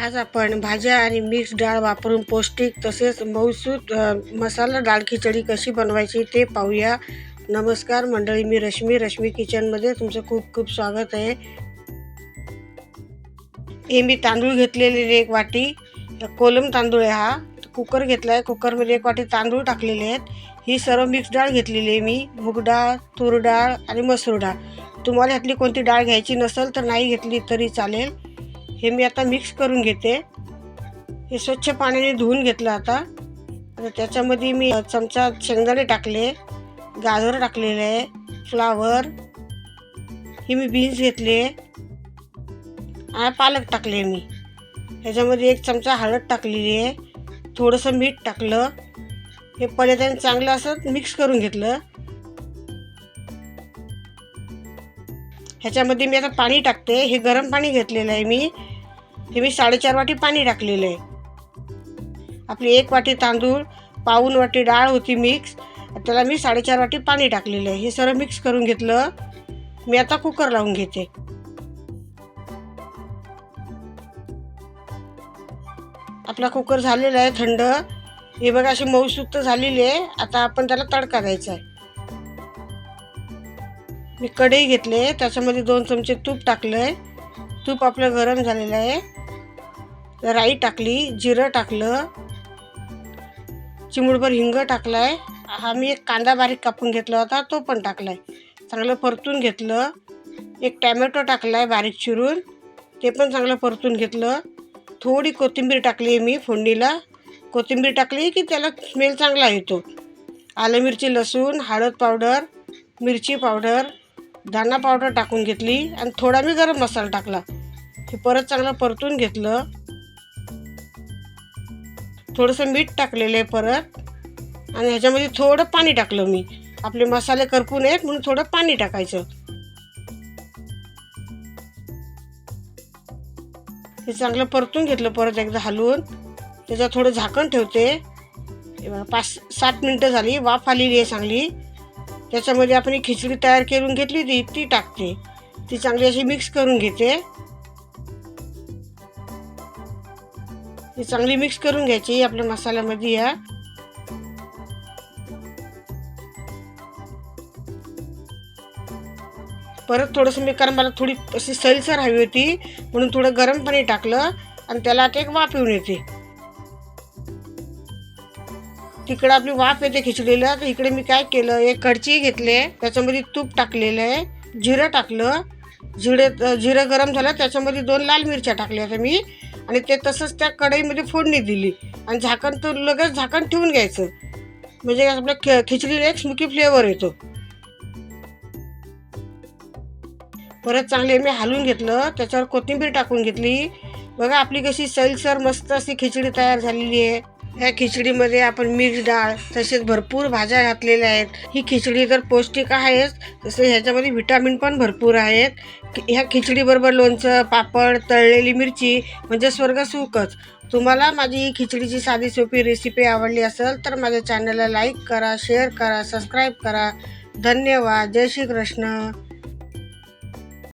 आज आपण भाज्या आणि मिक्स डाळ वापरून पौष्टिक तसेच मौसूद मसाला डाळ खिचडी कशी बनवायची ते पाहूया. नमस्कार मंडळी मी रश्मी रश्मी किचनमध्ये तुमचं खूप खूप स्वागत आहे. हे मी तांदूळ घेतलेले एक वाटी कोलम तांदूळ आहे हा. कुकर घेतला आहे कुकरमध्ये एक वाटी तांदूळ टाकलेले आहेत. ही सर्व मिक्स डाळ घेतलेली आहे मी मूग डाळ तूर डाळ आणि मसूर डाळ. तुम्हाला यातली कोणती डाळ घ्यायची नसेल तर नाही घेतली तरी चालेल. हे मी आता मिक्स करून घेते. हे स्वच्छ पाण्याने धुवून घेतलं आता. आता त्याच्यामध्ये मी चमचा शेंगदाणे टाकले गाजर टाकलेले आहे फ्लावर हे मी बीन्स घेतले आणि पालक टाकले मी. ह्याच्यामध्ये एक चमचा हळद टाकलेली आहे थोडंसं मीठ टाकलं. हे पहिल्यांदा चांगलं असं मिक्स करून घेतलं. ह्याच्यामध्ये मी आता पाणी टाकते. हे गरम पाणी घेतलेलं आहे मी. हे मी साडेचार वाटी पाणी टाकलेलं आहे. आपली एक वाटी तांदूळ पाऊन वाटी डाळ होती मिक्स त्याला मी साडेचार वाटी पाणी टाकलेलं आहे. हे सर्व मिक्स करून घेतलं. मी आता कुकर लावून घेते. आपला कुकर झालेला आहे थंड. हे बघा अशी मऊसूत झालेली आहे. आता आपण त्याला तडका द्यायचा आहे. मी कढई घेतले त्याच्यामध्ये दोन चमचे तूप टाकलंय. तूप आपलं गरम झालेलं आहे. राई टाकली जिरं टाकलं चिमुडभर हिंग टाकलाय. हा मी एक कांदा बारीक कापून घेतला होता तो पण टाकलाय. चांगलं परतून घेतलं. एक टॅमॅटो टाकलाय बारीक चिरून ते पण चांगलं परतून घेतलं. थोडी कोथिंबीर टाकली मी फोडणीला. कोथिंबीर टाकली की त्याला स्मेल चांगला येतो. आलं मिरची लसूण हळद पावडर मिरची पावडर दाणा पावडर टाकून घेतली आणि थोडा मी गरम मसाला टाकला. हे परत चांगलं परतून घेतलं. थोडंसं मीठ टाकलेलं आहे परत. आणि ह्याच्यामध्ये थोडं पाणी टाकलं मी. आपले मसाले करपू नयेत म्हणून थोडं पाणी टाकायचं. हे चांगलं परतून घेतलं परत एकदा हलवून. त्याचं थोडं झाकण ठेवते. पाच सात मिनटं झाली वाफ आलेली आहे चांगली. त्याच्यामध्ये आपण खिचडी तयार करून घेतली होती ती टाकते. ती चांगली अशी मिक्स करून घेते. ही चांगली मिक्स करून घ्यायची आपल्या मसाल्यामध्ये या. परत थोडंसं मी कारण मला थोडी अशी सैलसर हवी होती म्हणून थोडं गरम पाणी टाकलं आणि त्याला एक वाफ येऊन येते. तिकडं आपली वाफ येते खिचडीला तर इकडे मी काय केलं एक कडची घेतले त्याच्यामध्ये तूप टाकलेलं आहे जिरं टाकलं जिरे जिरं गरम झालं त्याच्यामध्ये दोन लाल मिरच्या टाकल्या होत्या मी. आणि ते तसंच त्या कढईमध्ये फोडणी दिली. आणि झाकण तो लगेच झाकण ठेवून घ्यायचं. म्हणजे आपल्या खि खिचडीला एक स्मुकी फ्लेवर येतो. परत चांगले मी हलवून घेतलं. त्याच्यावर कोथिंबीर टाकून घेतली. बघा आपली कशी सैलसर मस्त अशी खिचडी तयार झालेली आहे. ह्या खिचडीमध्ये आपण मिक्स डाळ तसेच भरपूर भाज्या घातलेल्या आहेत. ही खिचडी तर पौष्टिक आहेच तसे ह्याच्यामध्ये व्हिटॅमिन पण भरपूर आहेत. ह्या खिचडीबरोबर लोणचं पापड तळलेली मिरची म्हणजे स्वर्गसुखच तुम्हाला माझी ही खिचडीची साधी सोपी रेसिपी आवडली असेल तर माझ्या चॅनलला लाईक करा शेअर करा सबस्क्राईब करा. धन्यवाद. जय श्री कृष्ण